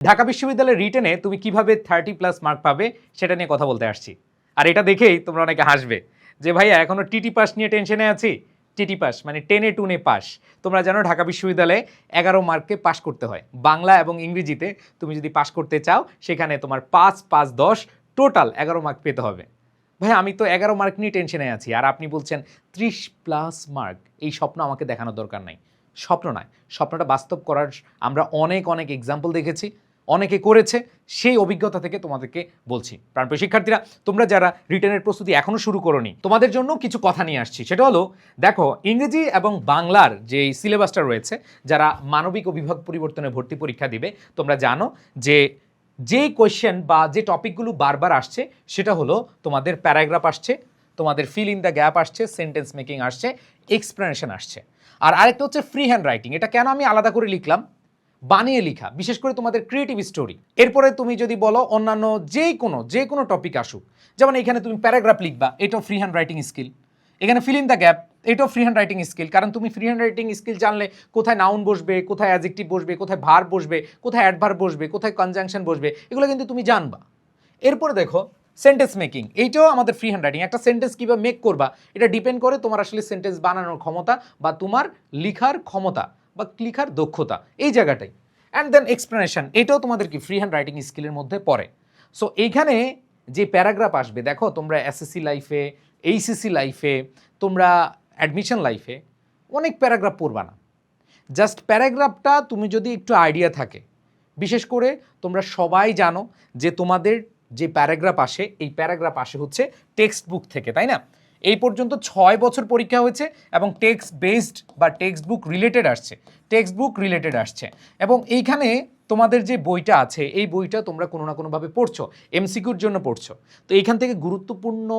ঢাকা বিশ্ববিদ্যালয়ের রিটেনে তুমি কীভাবে থার্টি প্লাস মার্ক পাবে সেটা নিয়ে কথা বলতে আসছি। আর এটা দেখেই তোমরা অনেকে হাসবে যে, ভাইয়া এখনও টিটি পাস নিয়ে টেনশনে আছি? টিটি পাস মানে টেনে টুনে পাস তোমরা জানো ঢাকা বিশ্ববিদ্যালয়ে এগারো মার্কে পাস করতে হয়। বাংলা এবং ইংরেজিতে তুমি যদি পাস করতে চাও, সেখানে তোমার পাঁচ পাঁচ, দশ টোটাল এগারো মার্ক পেতে হবে। ভাই আমি তো এগারো মার্ক নিয়ে টেনশনে আছি আর আপনি বলছেন ত্রিশ প্লাস মার্ক এই স্বপ্ন আমাকে দেখানোর দরকার নাই। স্বপ্ন নয়। স্বপ্নটা বাস্তব করার আমরা অনেক অনেক এক্সাম্পল দেখেছি। অনেকে করেছে, সেই অভিজ্ঞতা থেকে তোমাদেরকে বলছি। প্রাণপ্রিয় শিক্ষার্থীরা, তোমরা যারা রিটার্নের প্রস্তুতি এখনও শুরু করনি, তোমাদের জন্য কিছু কথা নিয়ে আসছি। সেটা হলো, দেখো, ইংরেজি এবং বাংলার যে সিলেবাসটা রয়েছে, যারা মানবিক ও বিভাগ পরিবর্তনে ভর্তি পরীক্ষা দিবে, তোমরা জানো যে যে কোয়েশ্চেন বা যে টপিকগুলো বারবার আসছে, সেটা হলো তোমাদের প্যারাগ্রাফ আসছে, তোমাদের ফিল ইন দ্য গ্যাপ আসছে সেন্টেন্স মেকিং আসছে এক্সপ্লেনেশন আসছে। আর আরেকটা হচ্ছে ফ্রি হ্যান্ড রাইটিং এটা কেন আমি আলাদা করে লিখলাম? বানিয়ে লিখা, বিশেষ করে তোমাদের ক্রিয়েটিভ স্টোরি এরপরে তুমি যদি বলো অন্যান্য যে কোনো যে কোনো টপিক আসুক, যেমন এখানে তুমি প্যারাগ্রাফ লিখবা, এটাও ফ্রি হ্যান্ড রাইটিং স্কিল এখানে ফিল ইন দ্য গ্যাপ এটাও ফ্রি হ্যান্ড রাইটিং স্কিল কারণ তুমি ফ্রি হ্যান্ড রাইটিং স্কিল জানলে কোথায় নাউন বসবে, কোথায় অ্যাজেক্টিভ বসবে, কোথায় ভার বসবে, কোথায় অ্যাডভার বসবে, কোথায় কনজাংশন বসবে, এগুলো কিন্তু তুমি জানবা। এরপরে দেখো সেন্টেন্স মেকিং এইটাও আমাদের ফ্রি হ্যান্ড রাইটিং একটা সেন্টেন্স কীভাবে মেক করবা, এটা ডিপেন্ড করে তোমার আসলে সেন্টেন্স বানানোর ক্ষমতা বা তোমার লিখার ক্ষমতা। বা লিখার দক্ষতা, এই জায়গাটাই। অ্যান্ড দেন এক্সপ্লেনেশন এটাও তোমাদের কি ফ্রি হ্যান্ড রাইটিং স্কিলের মধ্যে পড়ে। সো এইখানে যে প্যারাগ্রাফ আসবে, দেখো তোমরা এসএসসি লাইফে এইসিসি লাইফে তোমরা অ্যাডমিশন লাইফে অনেক প্যারাগ্রাফ পড়বা না। জাস্ট প্যারাগ্রাফটা তুমি যদি একটু আইডিয়া থাকে, বিশেষ করে তোমরা সবাই জানো যে তোমাদের যে প্যারাগ্রাফ আসে, এই প্যারাগ্রাফ আসে হচ্ছে টেক্সট বুক থেকে, তাই না? এই পর্যন্ত ছয় বছর পরীক্ষা হয়েছে এবং টেক্সট বেসড বা টেক্সট বুক রিলেটেড আসছে। টেক্সট বুক রিলেটেড আসছে। এবং এইখানে তোমাদের যে বইটা আছে, এই বইটা তোমরা কোনো না কোনোভাবে পড়ছো এমসিকিউর জন্য পড়ছো। তো এইখান থেকে গুরুত্বপূর্ণ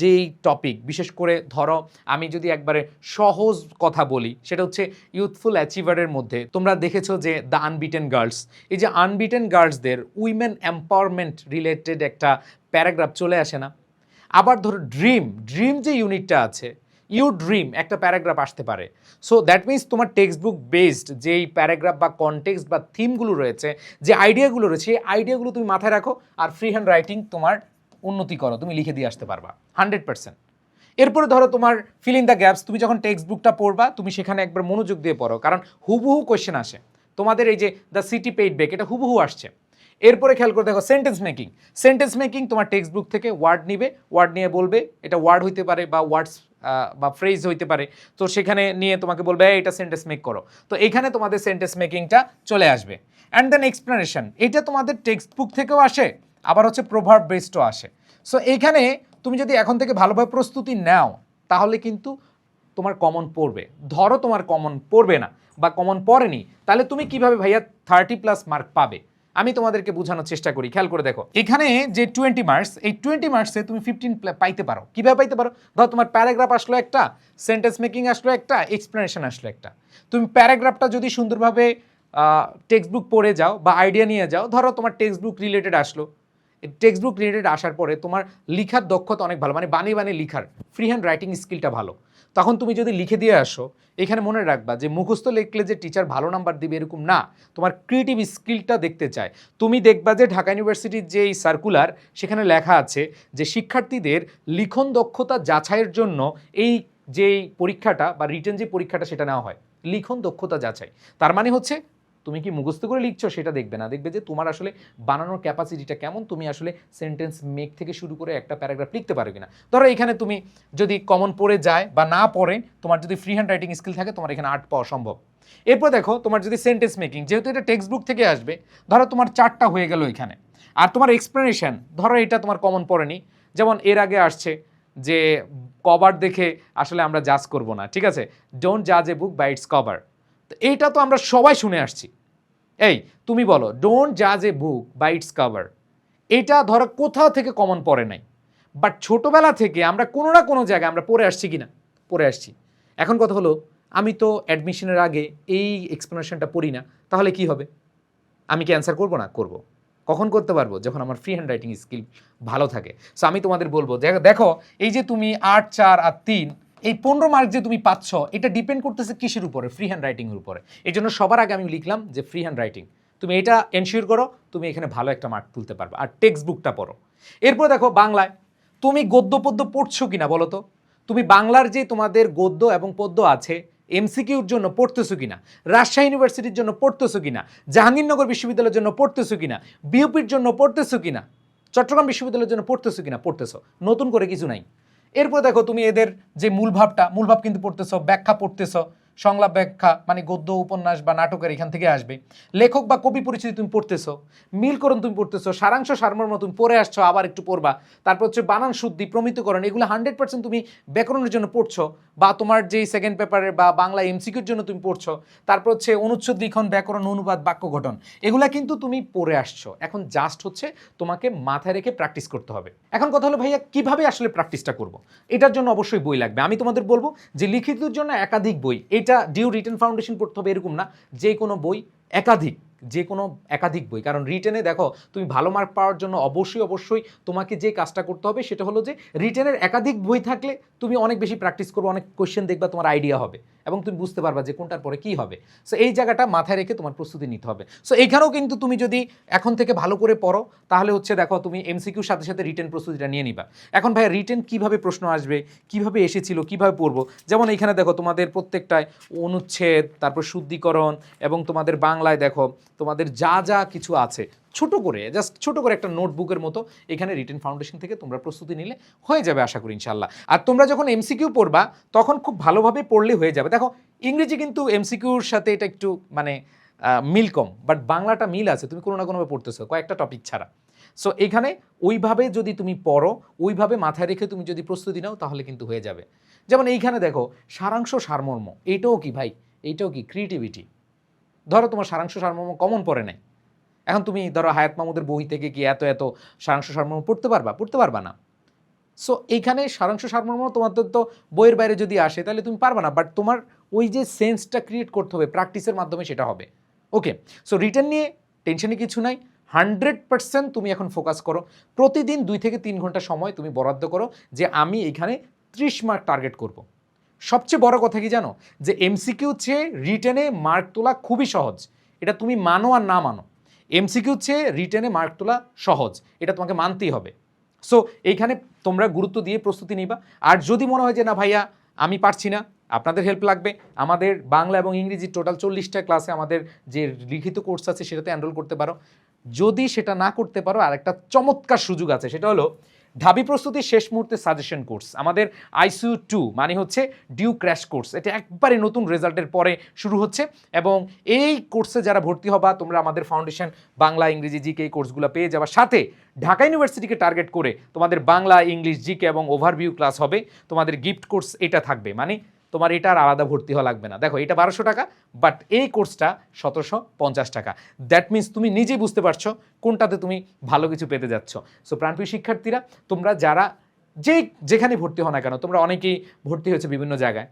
যেই টপিক বিশেষ করে ধরো, আমি যদি একবারে সহজ কথা বলি, সেটা হচ্ছে ইউথফুল অ্যাচিভারের মধ্যে, তোমরা দেখেছ যে দ্য আনবিটেন গার্লস এই যে আনবিটেন গার্লসদের উইমেন এম্পাওয়ারমেন্ট রিলেটেড একটা প্যারাগ্রাফ চলে আসে না? আবার ধরো ড্রিম ড্রিম যে ইউনিটটা আছে ইউ ড্রিম একটা প্যারাগ্রাফ আসতে পারে। সো দ্যাট মিন্স তোমার টেক্সট বুক বেসড যেই প্যারাগ্রাফ বা কনটেক্সট বা থিমগুলো রয়েছে, যে আইডিয়াগুলো রয়েছে এই আইডিয়াগুলো তুমি মাথায় রাখো আর ফ্রি হ্যান্ড রাইটিং তোমার উন্নতি করো, তুমি লিখে দিয়ে আসতে পারবা হান্ড্রেড পার্সেন্ট এরপরে ধরো তোমার ফিল ইন দ্য গ্যাপস তুমি যখন টেক্সট বুকটা পড়বা, তুমি সেখানে একবার মনোযোগ দিয়ে পড়ো, কারণ হুবহু কোয়েশ্চেন আসে। তোমাদের এই যে দ্য সিটি পেইড বেক এটা হুবহু আসছে। এরপরে খেয়াল করে দেখো সেন্টেন্স মেকিং সেন্টেন্স মেকিং তোমার টেক্সট বুক থেকে ওয়ার্ড নিবে ওয়ার্ড নিয়ে বলবে, এটা ওয়ার্ড হইতে পারে বা ওয়ার্ডস বা ফ্রেজ হইতে পারে। তো সেখানে নিয়ে তোমাকে বলবে এটা সেন্টেন্স মেক করো। তো এখানে তোমাদের সেন্টেন্স মেকিংটা চলে আসবে। অ্যান্ড দেন এক্সপ্লেনেশন এটা তোমাদের টেক্সট বুক থেকেও আসে, আবার হচ্ছে প্রভাব বেসডও আসে। সো এইখানে তুমি যদি এখন থেকে ভালোভাবে প্রস্তুতি নাও, তাহলে কিন্তু তোমার কমন পড়বে। ধরো তোমার কমন পড়বে না বা কমন পড়েনি, তাহলে তুমি কীভাবে ভাইয়া থার্টি প্লাস মার্ক পাবে? আমি তোমাদেরকে বোঝানোর চেষ্টা করি, খেয়াল করে দেখো। এখানে যে টোয়েন্টি মার্কস এই টোয়েন্টি মার্কসে তুমি ফিফটিন পাইতে পারো। কীভাবে পাইতে পারো? ধরো তোমার প্যারাগ্রাফ আসলো একটা সেন্টেন্স মেকিং আসলো একটা এক্সপ্লেনেশন আসলো একটা। তুমি প্যারাগ্রাফটা যদি সুন্দরভাবে টেক্সট বুক পড়ে যাও বা আইডিয়া নিয়ে যাও, ধরো তোমার টেক্সট বুক রিলেটেড আসলো টেক্সট বুক রিলেটেড আসার পরে তোমার লিখার দক্ষতা অনেক ভালো মানে বানিয়ে বানিয়ে লিখার ফ্রি হ্যান্ড রাইটিং স্কিলটা ভালো। তখন তুমি যদি লিখে দিয়ে আসো, এখানে মনে রাখবা যে মুখস্থ লিখলে যে টিচার ভালো নাম্বার দিবে এরকম না, তোমার ক্রিয়েটিভ স্কিলটা দেখতে চায়। তুমি দেখবা যে ঢাকা ইউনিভার্সিটির যে এই সার্কুলার সেখানে লেখা আছে যে শিক্ষার্থীদের লিখন দক্ষতা যাচাইয়ের জন্য এই যে পরীক্ষাটা বা রিটেন যে পরীক্ষাটা সেটা নেওয়া হয়, লিখন দক্ষতা যাচাই। তার মানে হচ্ছে তুমি কি মুখস্থ করে লিখছো? সেটা দেখবে না। দেখবে যে তোমার আসলে বানানোর ক্যাপাসিটিটা কেমন? তুমি আসলে সেন্টেন্স মেক থেকে শুরু করে একটা প্যারাগ্রাফ লিখতে পারো কিনা? ধরো এখানে তুমি যদি কমন পড়ে যায় বা না পড়ে, তোমার যদি ফ্রি হ্যান্ড রাইটিং স্কিল থাকে, তোমার এখানে আর্ট পাওয়া সম্ভব। এরপর দেখো, তোমার যদি সেন্টেন্স মেকিং যেহেতু এটা টেক্সট বুক থেকে আসবে, ধরো তোমার চারটা হয়ে গেল এখানে। আর তোমার এক্সপ্লেনেশন ধরো এটা তোমার কমন পড়েনি। যেমন এর আগে আসছে যে কভার দেখে আসলে আমরা জাজ করব না, ঠিক আছে? ডোন্ট জাজ a book by its cover তো এইটা তো আমরা সবাই শুনে আসছি। এই, তুমি বলো ডোন্ট জাজ a book by its cover এটা ধরো কোথাও থেকে কমন পড়ে নাই। বাট ছোটোবেলা থেকে আমরা কোনো না কোনো জায়গায় আমরা পড়ে আসছি কি না পড়ে আসছি। এখন কথা হলো, আমি তো অ্যাডমিশনের আগে এই এক্সপ্লেনেশনটা পড়ি না, তাহলে কি হবে? আমি কি অ্যান্সার করব না? করব। কখন করতে পারব? যখন আমার ফ্রি হ্যান্ড রাইটিং স্কিল ভালো থাকে। সো আমি তোমাদের বলব দেখো, এই যে তুমি আট, চার আর তিন এই পনেরো মার্ক যে তুমি পাচ্ছ, এটা ডিপেন্ড করতেছে কিসের উপরে? ফ্রি হ্যান্ড রাইটিংয়ের উপরে। এই জন্য সবার আগে আমি লিখলাম যে ফ্রি হ্যান্ড রাইটিং তুমি এটা এনশিওর করো, তুমি এখানে ভালো একটা মার্ক তুলতে পারবে। আর টেক্সট বুকটা পড়ো। এরপর দেখো বাংলায়। তুমি গদ্য পদ্য পড়ছো কিনা বলো তো? তুমি বাংলার যে তোমাদের গদ্য এবং পদ্য আছে এমসিকিউর জন্য পড়তেছো কিনা? রাজশাহী ইউনিভার্সিটির জন্য পড়তেছো কিনা? জাহাঙ্গীরনগর বিশ্ববিদ্যালয়ের জন্য পড়তেছো কিনা? বিউপির জন্য পড়তেছো কিনা? চট্টগ্রাম বিশ্ববিদ্যালয়ের জন্য পড়তেছো কিনা? পড়তেছো। নতুন করে কিছু নাই। এরপর দেখো তুমি এদের যে মূলভাবটা মূলভাব কিন্তু পড়তেছ ব্যাখ্যা পড়তেছো। সংলাপ ব্যাখ্যা মানে গদ্য, উপন্যাস বা নাটকের এখান থেকে আসবে। লেখক বা কবি পরিচিতি তুমি পড়তেছো মিলকরণ তুমি পড়তেছো, সারাংশ সারমর্ম তুমি পড়ে আসছো, আবার একটু পড়বা। তারপর হচ্ছে বানান শুদ্ধি, প্রমিতকরণ, এগুলো হান্ড্রেড পার্সেন্ট তুমি ব্যাকরণের জন্য পড়ছো বা তোমার যেই সেকেন্ড পেপারের বা বাংলা এমসিকিউর জন্য তুমি পড়ছো। তারপর হচ্ছে অনুচ্ছেদ, লিখন, ব্যাকরণ, অনুবাদ, বাক্য গঠন, এগুলা কিন্তু তুমি পড়ে আসছো। এখন জাস্ট হচ্ছে তোমাকে মাথায় রেখে প্র্যাকটিস করতে হবে। এখন কথা হলো, ভাইয়া, কীভাবে আসলে প্র্যাকটিসটা করব? এটার জন্য অবশ্যই বই লাগবে। আমি তোমাদের বলব যে লিখিতর জন্য একাধিক বই এটা ডিউ রিটার্ন ফাউন্ডেশন পড়তে হবে এরকম না যে কোনো বই একাধিক। যে কোনো একাধিক বই। কারণ রিটেনে দেখো, তুমি ভালো মার্ক পাওয়ার জন্য অবশ্যই অবশ্যই তোমাকে যে কাজটা করতে হবে সেটা হলো যে রিটেনের একাধিক বই থাকলে তুমি অনেক বেশি প্র্যাকটিস করবে, অনেক কোয়েশ্চেন দেখবা, তোমার আইডিয়া হবে এবং তুমি বুঝতে পারবা যে কোনটার পরে কি হবে। সো এই জায়গাটা মাথায় রেখে তোমার প্রস্তুতি নিতে হবে। সো এইখানেও কিন্তু তুমি যদি এখন থেকে ভালো করে পড়ো, তাহলে হচ্ছে দেখো, তুমি এমসিকিউর সাথে সাথে রিটেন প্রস্তুতিটা নিয়ে নিবা। এখন ভাই রিটেন কীভাবে প্রশ্ন আসবে, কীভাবে এসেছিল, কীভাবে পড়ব? যেমন এইখানে দেখো, তোমাদের প্রত্যেকটায় অনুচ্ছেদ, তারপর শুদ্ধিকরণ এবং তোমাদের বাংলায় দেখো তোমাদের যা যা কিছু আছে, ছোট করে জাস্ট ছোট করে একটা নোটবুকের মতো এখানে রিটেন ফাউন্ডেশন থেকে তোমরা প্রস্তুতি নিলে হয়ে যাবে আশা করি ইনশাল্লাহ আর তোমরা যখন এমসিকিউ পড়বা, তখন খুব ভালোভাবে পড়লে হয়ে যাবে। দেখো, ইংরেজি কিন্তু এমসিকিউর সাথে এটা একটু মানে মিল কম বাট বাংলাটা মিল আছে, তুমি কোনো না কোনোভাবে পড়তেছো, কয়েকটা টপিক ছাড়া। সো এখানে ওইভাবে যদি তুমি পড়ো, ওইভাবে মাথায় রেখে তুমি যদি প্রস্তুতি নাও, তাহলে কিন্তু হয়ে যাবে। যেমন এইখানে দেখো, সারাংশ সারমর্ম, এটাও কি ভাই? এইটাও কি ক্রিয়েটিভিটি ধরো তোমার সারাংশ সারমর্ম কমন পড়ে নাই। এখন তুমি ধরো হায়াত মাহমুদের বই থেকে কি এত এত সারাংশ সারমর্ম পড়তে পারবা? পড়তে পারবা না। সো এইখানে সারাংশ সারমর্ম তোমাদের তো বইয়ের বাইরে যদি আসে, তাহলে তুমি পারবা না। বাট তোমার ওই যে সেন্সটা ক্রিয়েট করতে হবে প্র্যাকটিসের মাধ্যমে সেটা হবে। ওকে সো রিটার্ন নিয়ে টেনশনে কিছু নাই। হান্ড্রেড পার্সেন্ট তুমি এখন ফোকাস করো। প্রতিদিন দুই থেকে তিন ঘণ্টা সময় তুমি বরাদ্দ করো যে আমি এখানে ত্রিশ মার্ক টার্গেট করব। সবচেয়ে বড় কথা কি জানো? যে এমসিকিউ চেয়ে রিটেনে মার্ক তোলা খুবই সহজ। এটা তুমি মানো আর না মানো। এমসিকিউ চেয়ে রিটেনে মার্ক তোলা সহজ। এটা তোমাকে মানতেই হবে। সো এইখানে তোমরা গুরুত্ব দিয়ে প্রস্তুতি নিবা। আর যদি মনে হয় যে, না ভাইয়া, আমি পারছি না, আপনাদের হেল্প লাগবে। আমাদের বাংলা এবং ইংরেজি টোটাল চল্লিশটা ক্লাসে আমাদের যে লিখিত কোর্স আছে, সেটাতে এনরোল করতে পারো। যদি সেটা না করতে পারো আর একটা চমৎকার সুযোগ আছে। সেটা হলো ঢাবি প্রস্তুতির শেষ মুহূর্তে সাজেশন কোর্স আমাদের আইসিউ টু মানে হচ্ছে ডিউ ক্র্যাশ কোর্স এটা একবারে নতুন রেজাল্টের পরে শুরু হচ্ছে এবং এই কোর্সে যারা ভর্তি হবা, তোমরা আমাদের ফাউন্ডেশন বাংলা, ইংরেজি জিকে এই কোর্সগুলো পেয়ে যাওয়ার সাথে ঢাকা ইউনিভার্সিটিকে টার্গেট করে তোমাদের বাংলা, ইংলিশ জিকে এবং ওভারভিউ ক্লাস হবে, তোমাদের গিফট কোর্স এটা থাকবে। মানে তোমার এটা আর আলাদা ভর্তি হওয়া লাগবে না। দেখো, এটা বারোশো টাকা বাট এই কোর্সটা সতেরোশো পঞ্চাশ টাকা। দ্যাট মিন্স তুমি নিজেই বুঝতে পারছ কোনটাতে তুমি ভালো কিছু পেতে যাচ্ছ। সো প্রাণপ্রিয় শিক্ষার্থীরা, তোমরা যারা যে যেখানে ভর্তি হও না কেন, তোমরা অনেকেই ভর্তি হয়েছে বিভিন্ন জায়গায়।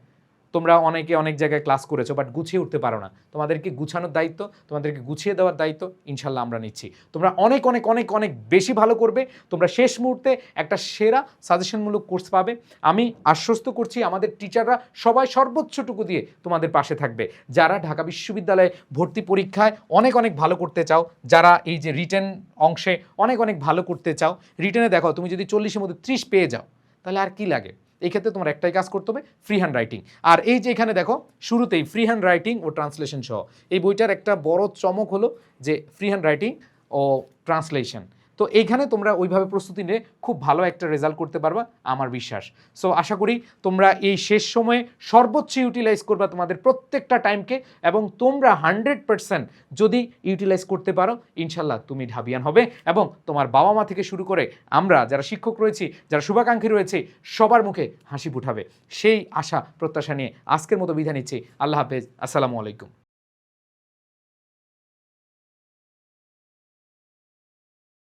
তোমরা অনেকে অনেক জায়গায় ক্লাস করেছ বাট গুছিয়ে উঠতে পারো না। তোমাদেরকে গুছানোর দায়িত্ব, তোমাদেরকে গুছিয়ে দেওয়ার দায়িত্ব ইনশাল্লাহ আমরা নিচ্ছি। তোমরা অনেক অনেক অনেক অনেক বেশি ভালো করবে। তোমরা শেষ মুহূর্তে একটা সেরা সাজেশনমূলক কোর্স পাবে। আমি আশ্বস্ত করছি আমাদের টিচাররা সবাই সর্বোচ্চটুকু দিয়ে তোমাদের পাশে থাকবে। যারা ঢাকা বিশ্ববিদ্যালয়ে ভর্তি পরীক্ষায় অনেক অনেক ভালো করতে চাও, যারা এই যে রিটেন অংশে অনেক অনেক ভালো করতে চাও রিটেনে দেখো তুমি যদি চল্লিশের মধ্যে ত্রিশ পেয়ে যাও, তাহলে আর কি লাগে? এই ক্ষেত্রে তোমার একটাই কাজ করতে হবে ফ্রি হ্যান্ড রাইটিং আর এই যে এখানে দেখো, শুরুতেই ফ্রি হ্যান্ড রাইটিং ও ট্রান্সলেশন সহ। এই বইটার একটা বড় চমক হলো যে ফ্রি হ্যান্ড রাইটিং ও ট্রান্সলেশন তো এইখানে তোমরা ওইভাবে প্রস্তুতি নিয়ে খুব ভালো একটা রেজাল্ট করতে পারবা, আমার বিশ্বাস। সো আশা করি তোমরা এই শেষ সময়ে সর্বোচ্চ ইউটিলাইজ করবা তোমাদের প্রত্যেকটা টাইমকে এবং তোমরা হান্ড্রেড পার্সেন্ট যদি ইউটিলাইজ করতে পারো ইনশাল্লাহ তুমি ঢাবিয়ান হবে এবং তোমার বাবা মা থেকে শুরু করে আমরা যারা শিক্ষক রয়েছি, যারা শুভাকাঙ্ক্ষী রয়েছে, সবার মুখে হাসি ফুটাবে। সেই আশা, প্রত্যাশা নিয়ে আজকের মতো বিধান নিচ্ছি। আল্লাহ হাফেজ। আসসালামু আলাইকুম।